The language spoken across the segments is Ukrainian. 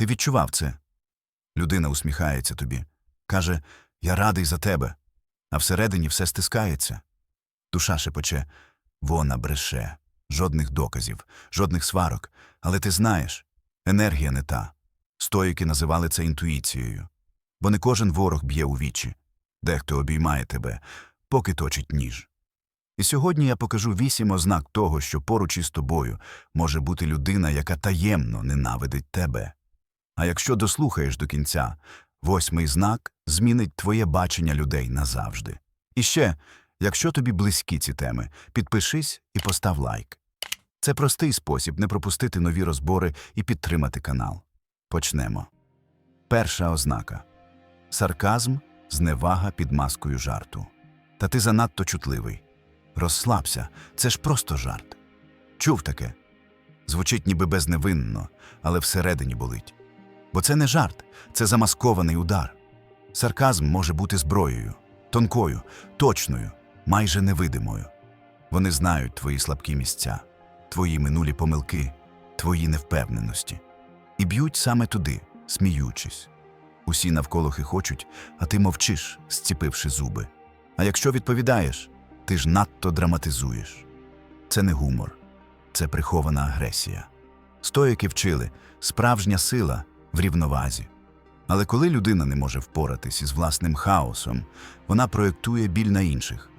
Ти відчував це? Людина усміхається тобі, каже Я радий за тебе, а всередині все стискається. Душа шепоче вона бреше, жодних доказів, жодних сварок. Але ти знаєш, енергія не та. Стоїки називали це інтуїцією. Бо не кожен ворог б'є у вічі, дехто обіймає тебе, поки точить ніж. І сьогодні я покажу вісім ознак того, що поруч із тобою може бути людина, яка таємно ненавидить тебе. А якщо дослухаєш до кінця, восьмий знак змінить твоє бачення людей назавжди. І ще, якщо тобі близькі ці теми, підпишись і постав лайк. Це простий спосіб не пропустити нові розбори і підтримати канал. Почнемо. Перша ознака сарказм, зневага під маскою жарту. Та ти занадто чутливий. Розслабся, це ж просто жарт. Чув таке. Звучить ніби безневинно, але всередині болить. Бо це не жарт, це замаскований удар. Сарказм може бути зброєю, тонкою, точною, майже невидимою. Вони знають твої слабкі місця, твої минулі помилки, твої невпевненості. І б'ють саме туди, сміючись. Усі навколо хихочуть, а ти мовчиш, зціпивши зуби. А якщо відповідаєш, ти ж надто драматизуєш. Це не гумор, це прихована агресія. Стоїки вчили справжня сила в рівновазі. Але коли людина не може впоратись із власним хаосом, вона проєктує біль на інших.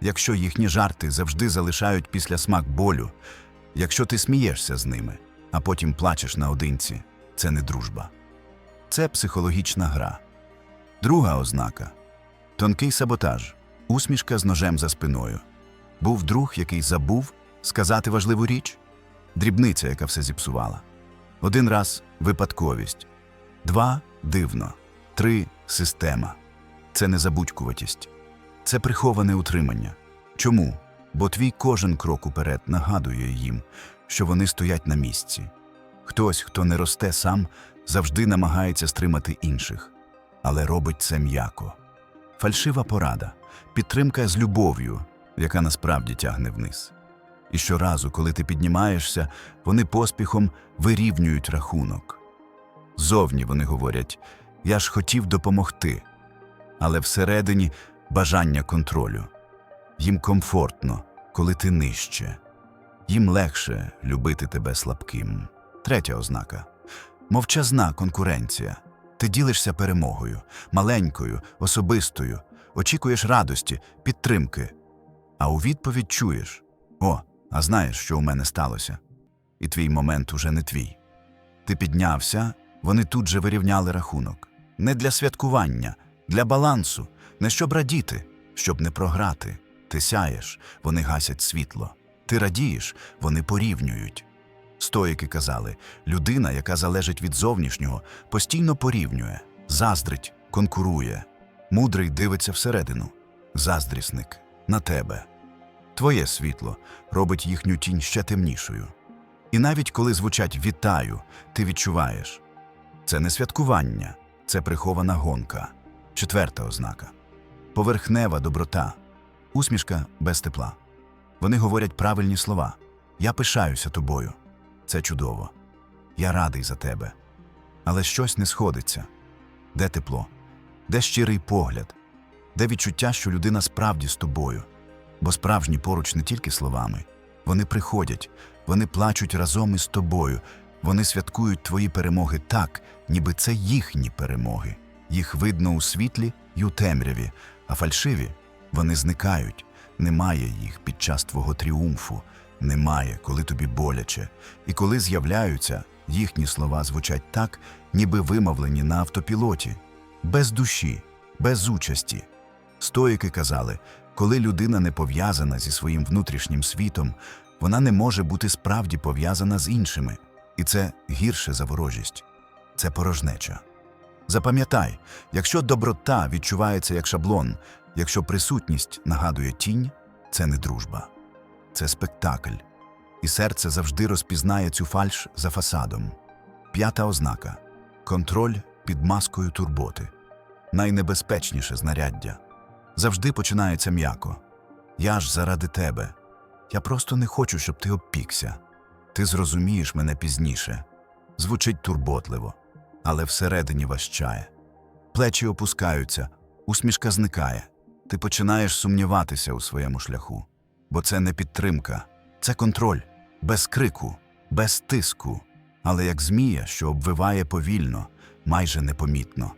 Якщо їхні жарти завжди залишають після смак болю, якщо ти смієшся з ними, а потім плачеш наодинці, це не дружба. Це психологічна гра. Друга ознака тонкий саботаж, усмішка з ножем за спиною. Був друг, який забув сказати важливу річ, дрібниця, яка все зіпсувала. Один раз випадковість, два дивно, три система. Це не забудькуватість, це приховане утримання. Чому? Бо твій кожен крок уперед нагадує їм, що вони стоять на місці. Хтось, хто не росте сам, завжди намагається стримати інших, але робить це м'яко. Фальшива порада, підтримка з любов'ю, яка насправді тягне вниз. І щоразу, коли ти піднімаєшся, вони поспіхом вирівнюють рахунок. Зовні вони говорять Я ж хотів допомогти, але всередині бажання контролю. Їм комфортно, коли ти нижче. Їм легше любити тебе слабким. Третя ознака мовчазна конкуренція. Ти ділишся перемогою, маленькою, особистою, очікуєш радості, підтримки. А у відповідь чуєш О, а знаєш, що у мене сталося? І твій момент уже не твій. Ти піднявся, вони тут же вирівняли рахунок. Не для святкування, для балансу, не щоб радіти, щоб не програти. Ти сяєш, вони гасять світло. Ти радієш, вони порівнюють. Стоїки казали, людина, яка залежить від зовнішнього, постійно порівнює, заздрить, конкурує. Мудрий дивиться всередину. Заздрісник на тебе. Твоє світло робить їхню тінь ще темнішою. І навіть коли звучать вітаю, ти відчуваєш це не святкування, це прихована гонка. Четверта ознака поверхнева доброта, усмішка без тепла. Вони говорять правильні слова. Я пишаюся тобою. Це чудово. Я радий за тебе. Але щось не сходиться. Де тепло? Де щирий погляд? Де відчуття, що людина справді з тобою? Бо справжні поруч не тільки словами. Вони приходять, вони плачуть разом із тобою, вони святкують твої перемоги так, ніби це їхні перемоги. Їх видно у світлі й у темряві, а фальшиві вони зникають. Немає їх під час твого тріумфу, немає, коли тобі боляче. І коли з'являються, їхні слова звучать так, ніби вимовлені на автопілоті, без душі, без участі. Стоїки казали, коли людина не пов'язана зі своїм внутрішнім світом, вона не може бути справді пов'язана з іншими. І це гірше за ворожість. Це порожнеча. Запам'ятай, якщо доброта відчувається як шаблон, якщо присутність нагадує тінь, це не дружба, це спектакль. І серце завжди розпізнає цю фальш за фасадом. П'ята ознака контроль під маскою турботи. Найнебезпечніше знаряддя. Завжди починається м'яко. Я ж заради тебе. Я просто не хочу, щоб ти обпікся. Ти зрозумієш мене пізніше. Звучить турботливо, але всередині важчає. Плечі опускаються, усмішка зникає. Ти починаєш сумніватися у своєму шляху. Бо це не підтримка, це контроль, без крику, без тиску, але як змія, що обвиває повільно, майже непомітно.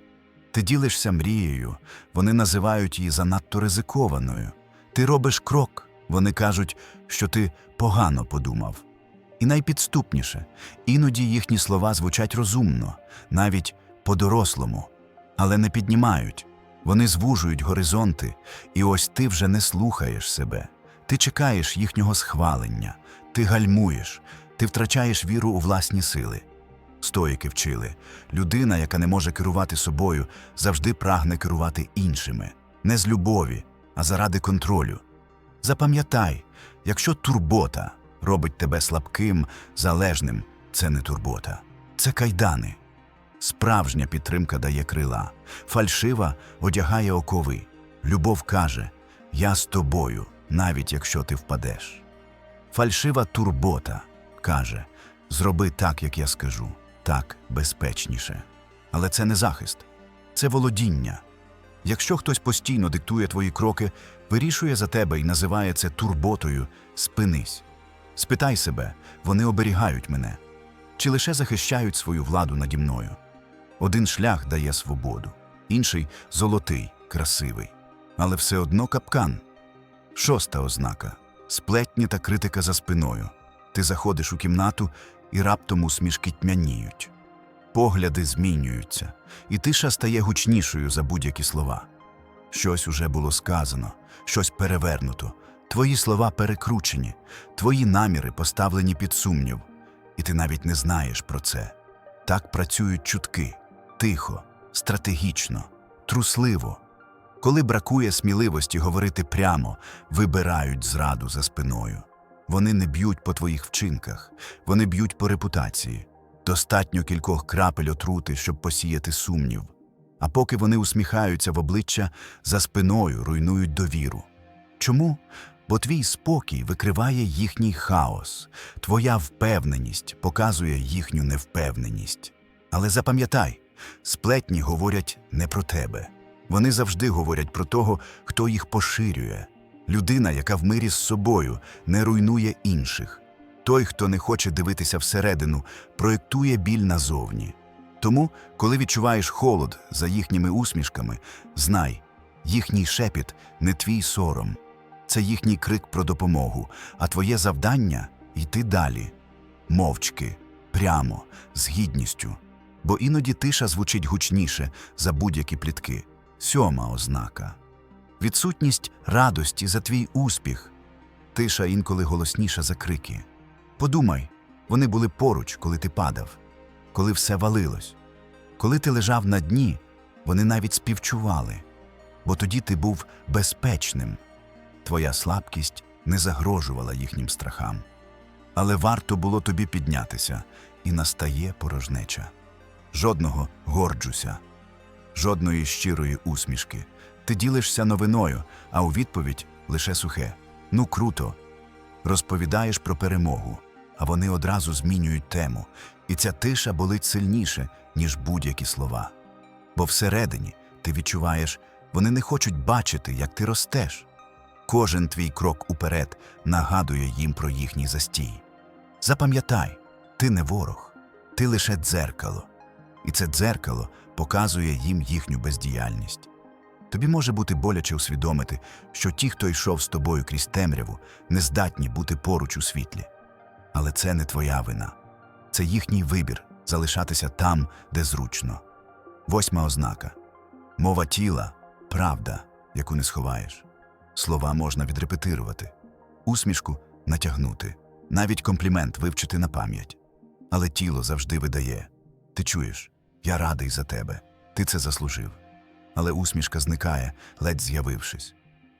Ти ділишся мрією, вони називають її занадто ризикованою. Ти робиш крок, вони кажуть, що ти погано подумав. І найпідступніше, іноді їхні слова звучать розумно, навіть по-дорослому, але не піднімають. Вони звужують горизонти, і ось ти вже не слухаєш себе. Ти чекаєш їхнього схвалення, ти гальмуєш, ти втрачаєш віру у власні сили. Стоїки вчили людина, яка не може керувати собою, завжди прагне керувати іншими, не з любові, а заради контролю. Запам'ятай, якщо турбота робить тебе слабким, залежним, це не турбота, це кайдани. Справжня підтримка дає крила, фальшива одягає окови. Любов каже: Я з тобою, навіть якщо ти впадеш. Фальшива турбота каже: Зроби так, як я скажу, так безпечніше. Але це не захист, це володіння. Якщо хтось постійно диктує твої кроки, вирішує за тебе і називає це турботою, спинись. Спитай себе, вони оберігають мене чи лише захищають свою владу наді мною. Один шлях дає свободу, інший золотий, красивий, але все одно капкан. Шоста ознака сплетні та критика за спиною. Ти заходиш у кімнату і раптом усмішки тьмяніють. Погляди змінюються, і тиша стає гучнішою за будь-які слова. Щось уже було сказано, щось перевернуто, твої слова перекручені, твої наміри поставлені під сумнів, і ти навіть не знаєш про це. Так працюють чутки тихо, стратегічно, трусливо. Коли бракує сміливості говорити прямо, вибирають зраду за спиною. Вони не б'ють по твоїх вчинках, вони б'ють по репутації. Достатньо кількох крапель отрути, щоб посіяти сумнів. А поки вони усміхаються в обличчя, за спиною руйнують довіру. Чому? Бо твій спокій викриває їхній хаос, твоя впевненість показує їхню невпевненість. Але запам'ятай, сплетні говорять не про тебе. Вони завжди говорять про того, хто їх поширює. Людина, яка в мирі з собою, не руйнує інших. Той, хто не хоче дивитися всередину, проєктує біль назовні. Тому, коли відчуваєш холод за їхніми усмішками, знай, їхній шепіт не твій сором. Це їхній крик про допомогу, а твоє завдання йти далі. Мовчки, прямо, з гідністю. Бо іноді тиша звучить гучніше за будь-які плітки. Сьома ознака. Відсутність радості за твій успіх. Тиша інколи голосніша за крики. Подумай, вони були поруч, коли ти падав, коли все валилось. Коли ти лежав на дні, вони навіть співчували, бо тоді ти був безпечним. Твоя слабкість не загрожувала їхнім страхам. Але варто було тобі піднятися, і настає порожнеча. Жодного горджуся, жодної щирої усмішки. Ти ділишся новиною, а у відповідь лише сухе. Ну круто. Розповідаєш про перемогу, а вони одразу змінюють тему, і ця тиша болить сильніше, ніж будь-які слова. Бо всередині ти відчуваєш, вони не хочуть бачити, як ти ростеш. Кожен твій крок уперед нагадує їм про їхній застій. Запам'ятай, ти не ворог, ти лише дзеркало, і це дзеркало показує їм їхню бездіяльність. Тобі може бути боляче усвідомити, що ті, хто йшов з тобою крізь темряву, не здатні бути поруч у світлі. Але це не твоя вина, це їхній вибір залишатися там, де зручно. Восьма ознака мова тіла правда, яку не сховаєш. Слова можна відрепетирувати, усмішку натягнути, навіть комплімент вивчити на пам'ять. Але тіло завжди видає ти чуєш, я радий за тебе, ти це заслужив. Але усмішка зникає, ледь з'явившись.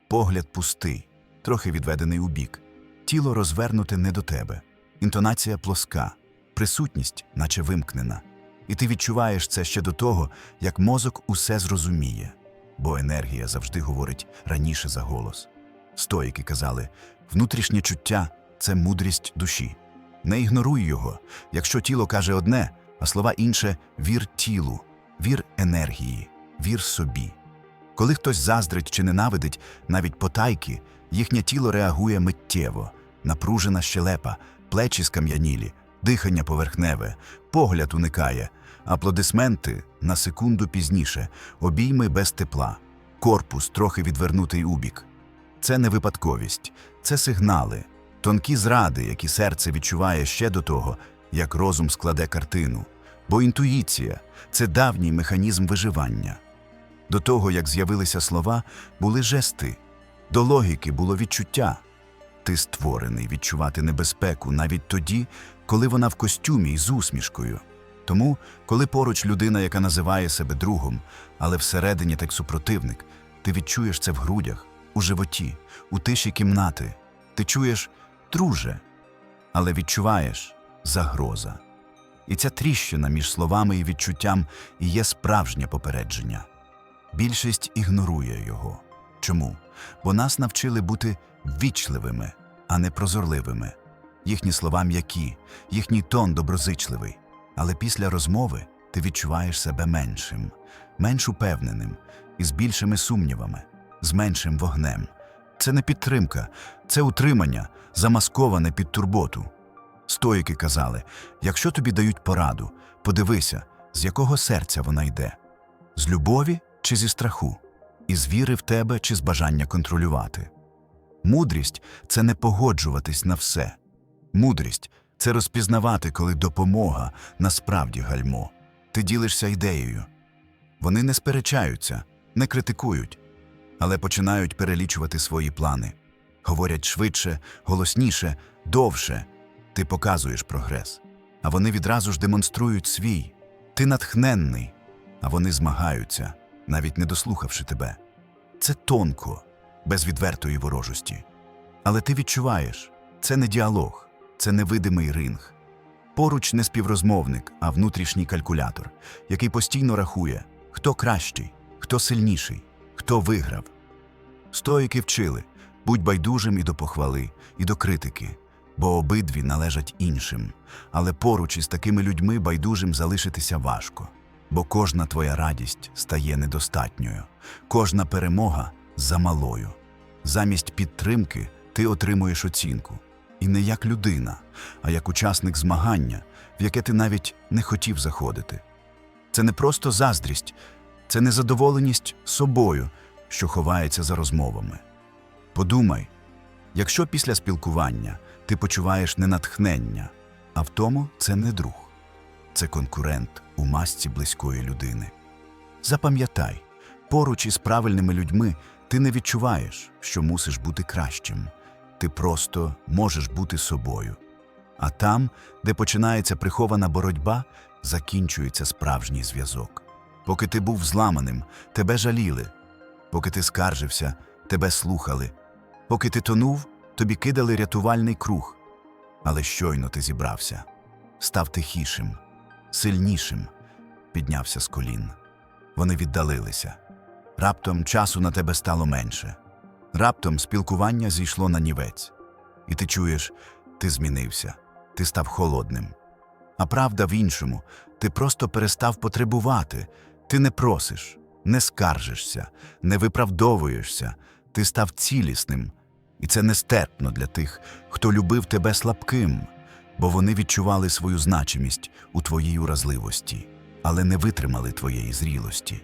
Погляд пустий, трохи відведений у бік. Тіло розвернуте не до тебе. Інтонація плоска, присутність, наче вимкнена. І ти відчуваєш це ще до того, як мозок усе зрозуміє, бо енергія завжди говорить раніше за голос. Стоїки казали, внутрішнє чуття це мудрість душі. Не ігноруй його. Якщо тіло каже одне, а слова інше вір тілу, вір енергії, вір собі. Коли хтось заздрить чи ненавидить, навіть потайки, їхнє тіло реагує миттєво, напружена щелепа, плечі скам'янілі, дихання поверхневе, погляд уникає, аплодисменти на секунду пізніше, обійми без тепла, корпус трохи відвернутий убік. Це не випадковість, це сигнали, тонкі зради, які серце відчуває ще до того, як розум складе картину. Бо інтуїція це давній механізм виживання. До того, як з'явилися слова, були жести, до логіки було відчуття. Ти створений відчувати небезпеку навіть тоді, коли вона в костюмі і з усмішкою. Тому, коли поруч людина, яка називає себе другом, але всередині так супротивник, ти відчуєш це в грудях, у животі, у тиші кімнати. Ти чуєш друже, але відчуваєш загроза. І ця тріщина між словами і відчуттям і є справжнє попередження. Більшість ігнорує його. Чому? Бо нас навчили бути ввічливими, а не прозорливими. Їхні слова м'які, їхній тон доброзичливий. Але після розмови ти відчуваєш себе меншим, менш упевненим і з більшими сумнівами, з меншим вогнем. Це не підтримка, це утримання, замасковане під турботу. Стоїки казали: якщо тобі дають пораду, подивися, з якого серця вона йде з любові чи зі страху, із віри в тебе чи з бажання контролювати. Мудрість це не погоджуватись на все. Мудрість це розпізнавати, коли допомога насправді гальмо. Ти ділишся ідеєю. Вони не сперечаються, не критикують, але починають перелічувати свої плани. Говорять швидше, голосніше, довше. Ти показуєш прогрес. А вони відразу ж демонструють свій. Ти натхненний, а вони змагаються, навіть не дослухавши тебе. Це тонко, без відвертої ворожості. Але ти відчуваєш, це не діалог, це невидимий ринг. Поруч не співрозмовник, а внутрішній калькулятор, який постійно рахує, хто кращий, хто сильніший, хто виграв. Стоїки вчили будь байдужим і до похвали, і до критики, бо обидві належать іншим. Але поруч із такими людьми байдужим залишитися важко, бо кожна твоя радість стає недостатньою, кожна перемога замалою. Замість підтримки ти отримуєш оцінку. І не як людина, а як учасник змагання, в яке ти навіть не хотів заходити. Це не просто заздрість, це незадоволеність собою, що ховається за розмовами. Подумай, якщо після спілкування ти почуваєш не натхнення, а втому це не друг, це конкурент у масці близької людини. Запам'ятай, поруч із правильними людьми ти не відчуваєш, що мусиш бути кращим, ти просто можеш бути собою. А там, де починається прихована боротьба, закінчується справжній зв'язок. Поки ти був зламаним, тебе жаліли, поки ти скаржився, тебе слухали, поки ти тонув, тобі кидали рятувальний круг. Але щойно ти зібрався, став тихішим, сильнішим, піднявся з колін. Вони віддалилися. Раптом часу на тебе стало менше. Раптом спілкування зійшло на нівець. І ти чуєш, ти змінився, ти став холодним. А правда в іншому, ти просто перестав потребувати, ти не просиш, не скаржишся, не виправдовуєшся, ти став цілісним. І це нестерпно для тих, хто любив тебе слабким, бо вони відчували свою значимість у твоїй уразливості, але не витримали твоєї зрілості.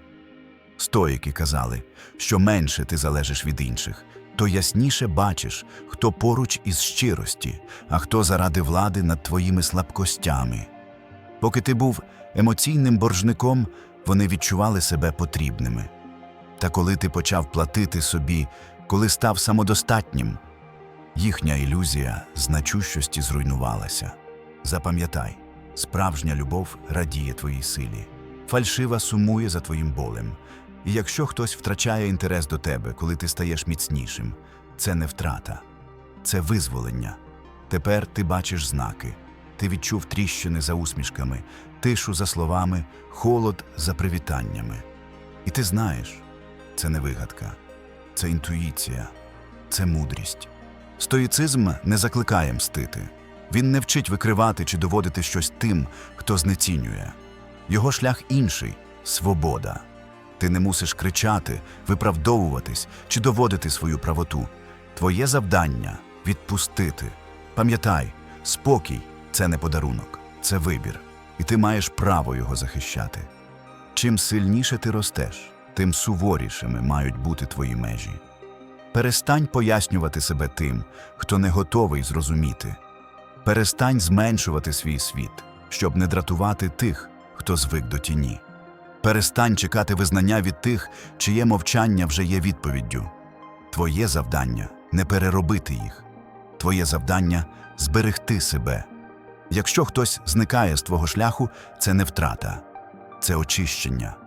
Стоїки казали, що менше ти залежиш від інших, то ясніше бачиш, хто поруч із щирості, а хто заради влади над твоїми слабкостями. Поки ти був емоційним боржником, вони відчували себе потрібними. Та коли ти почав платити собі, коли став самодостатнім, їхня ілюзія значущості зруйнувалася. Запам'ятай, справжня любов радіє твоїй силі, фальшива сумує за твоїм болем. І якщо хтось втрачає інтерес до тебе, коли ти стаєш міцнішим, це не втрата, це визволення. Тепер ти бачиш знаки. Ти відчув тріщини за усмішками, тишу за словами, холод за привітаннями. І ти знаєш, це не вигадка, це інтуїція, це мудрість. Стоїцизм не закликає мстити, Він не вчить викривати чи доводити щось тим, хто знецінює. Його шлях інший свобода. Ти не мусиш кричати, виправдовуватись чи доводити свою правоту. Твоє завдання відпустити. Пам'ятай, спокій це не подарунок, це вибір, і ти маєш право його захищати. Чим сильніше ти ростеш, тим суворішими мають бути твої межі. Перестань пояснювати себе тим, хто не готовий зрозуміти. Перестань зменшувати свій світ, щоб не дратувати тих, хто звик до тіні. Перестань чекати визнання від тих, чиє мовчання вже є відповіддю. Твоє завдання не переробити їх. Твоє завдання зберегти себе. Якщо хтось зникає з твого шляху, це не втрата, це очищення.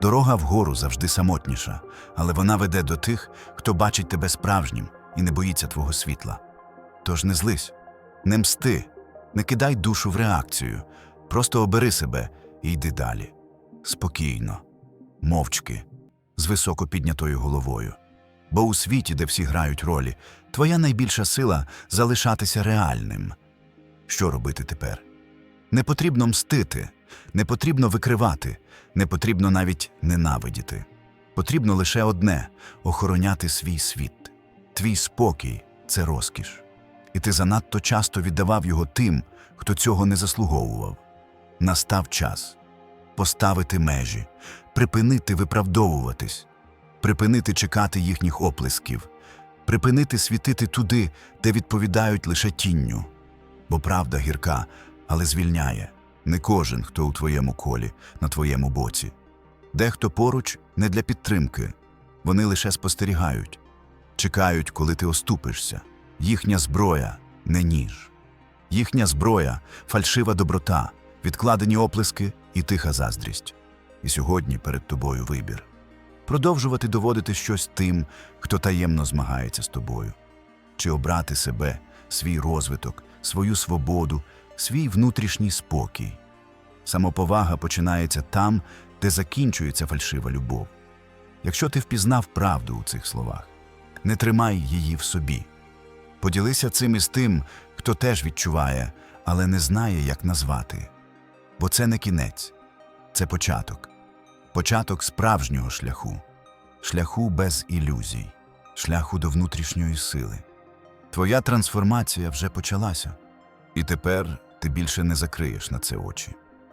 Дорога вгору завжди самотніша, але вона веде до тих, хто бачить тебе справжнім і не боїться твого світла. Тож не злись, не мсти, не кидай душу в реакцію, просто обери себе і йди далі. Спокійно, мовчки, з високо піднятою головою. Бо у світі, де всі грають ролі, твоя найбільша сила залишатися реальним. Що робити тепер? Не потрібно мстити, не потрібно викривати, не потрібно навіть ненавидіти. Потрібно лише одне охороняти свій світ. Твій спокій це розкіш. І ти занадто часто віддавав його тим, хто цього не заслуговував. Настав час поставити межі, припинити виправдовуватись, припинити чекати їхніх оплесків, припинити світити туди, де відповідають лише тінню. Бо правда гірка, але звільняє не кожен, хто у твоєму колі, на твоєму боці. Дехто поруч не для підтримки, вони лише спостерігають, чекають, коли ти оступишся. Їхня зброя не ніж. Їхня зброя фальшива доброта, відкладені оплески і тиха заздрість. І сьогодні перед тобою вибір продовжувати доводити щось тим, хто таємно змагається з тобою, чи обрати себе, свій розвиток, свою свободу, свій внутрішній спокій. Самоповага починається там, де закінчується фальшива любов. Якщо ти впізнав правду у цих словах, не тримай її в собі. Поділися цим із тим, хто теж відчуває, але не знає, як назвати. Бо це не кінець, це початок. Початок справжнього шляху, шляху без ілюзій, шляху до внутрішньої сили. Твоя трансформація вже почалася, і тепер ти більше не закриєш на це очі.